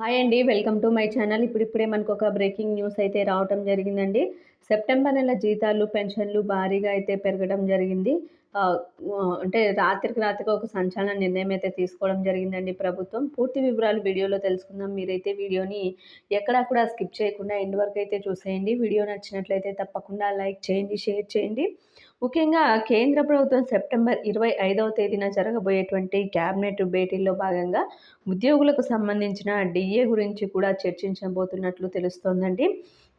Hi అండి welcome to my channel. ఇప్పుడిప్పుడే మనకు ఒక బ్రేకింగ్ న్యూస్ అయితే రావటం జరిగిందండి. సెప్టెంబర్ నెల జీతాలు పెన్షన్లు భారీగా అయితే పెరగడం జరిగింది. అంటే రాత్రికి రాత్రికి ఒక సంచలన నిర్ణయం అయితే తీసుకోవడం జరిగిందండి ప్రభుత్వం. పూర్తి వివరాలు వీడియోలో తెలుసుకుందాం. మీరైతే వీడియోని ఎక్కడా కూడా స్కిప్ చేయకుండా ఎండ్ వరకు అయితే చూసేయండి. వీడియో నచ్చినట్లయితే తప్పకుండా లైక్ చేయండి షేర్ చేయండి. ముఖ్యంగా కేంద్ర ప్రభుత్వం సెప్టెంబర్ ఇరవై ఐదవ తేదీన జరగబోయేటువంటి క్యాబినెట్ భేటీల్లో భాగంగా ఉద్యోగులకు సంబంధించిన డిఏ గురించి కూడా చర్చించబోతున్నట్లు తెలుస్తోందండి.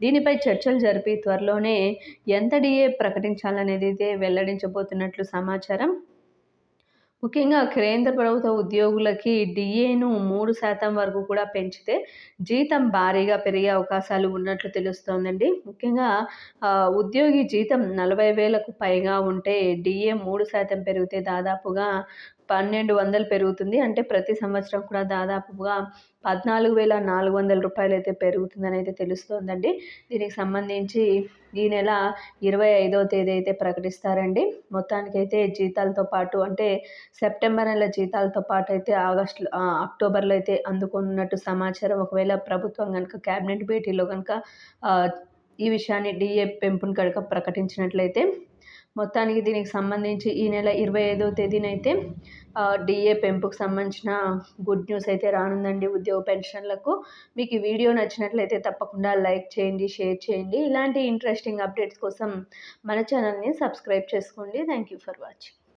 దీనిపై చర్చలు జరిపి త్వరలోనే ఎంత డిఏ ప్రకటించాలనేది అయితే వెల్లడించబోతున్నట్లు సమాచారం ముఖ్యంగా కేంద్ర ప్రభుత్వ ఉద్యోగులకి డిఏను మూడు శాతం వరకు కూడా పెంచితే జీతం భారీగా పెరిగే అవకాశాలు ఉన్నట్లు తెలుస్తోందండి. ముఖ్యంగా ఉద్యోగి జీతం నలభై వేలకు పైగా ఉంటే డిఏ మూడు శాతం పెరిగితే దాదాపుగా పన్నెండు వందలు పెరుగుతుంది. అంటే ప్రతి సంవత్సరం కూడా దాదాపుగా పద్నాలుగు వేల నాలుగు వందల రూపాయలు అయితే పెరుగుతుందని అయితే తెలుస్తోందండి. దీనికి సంబంధించి ఈ నెల ఇరవై ఐదవ తేదీ అయితే ప్రకటిస్తారండి. మొత్తానికైతే జీతాలతో పాటు అంటే సెప్టెంబర్ నెల జీతాలతో పాటు అయితే ఆగస్టు అక్టోబర్లో అయితే అందుకున్నట్టు సమాచారం. ఒకవేళ ప్రభుత్వం కనుక క్యాబినెట్ భేటీలో కనుక ఈ విషయాన్ని డిఏ పెంపును కనుక ప్రకటించినట్లయితే మొత్తానికి దీనికి సంబంధించి ఈ నెల ఇరవై ఐదో తేదీనైతే డిఏ పెంపుకు సంబంధించిన గుడ్ న్యూస్ అయితే రానుందండి ఉద్యోగ పెన్షన్లకు. మీకు ఈ వీడియో నచ్చినట్లయితే తప్పకుండా లైక్ చేయండి షేర్ చేయండి. ఇలాంటి ఇంట్రెస్టింగ్ అప్డేట్స్ కోసం మన ఛానల్ని సబ్స్క్రైబ్ చేసుకోండి. Thank you for watching.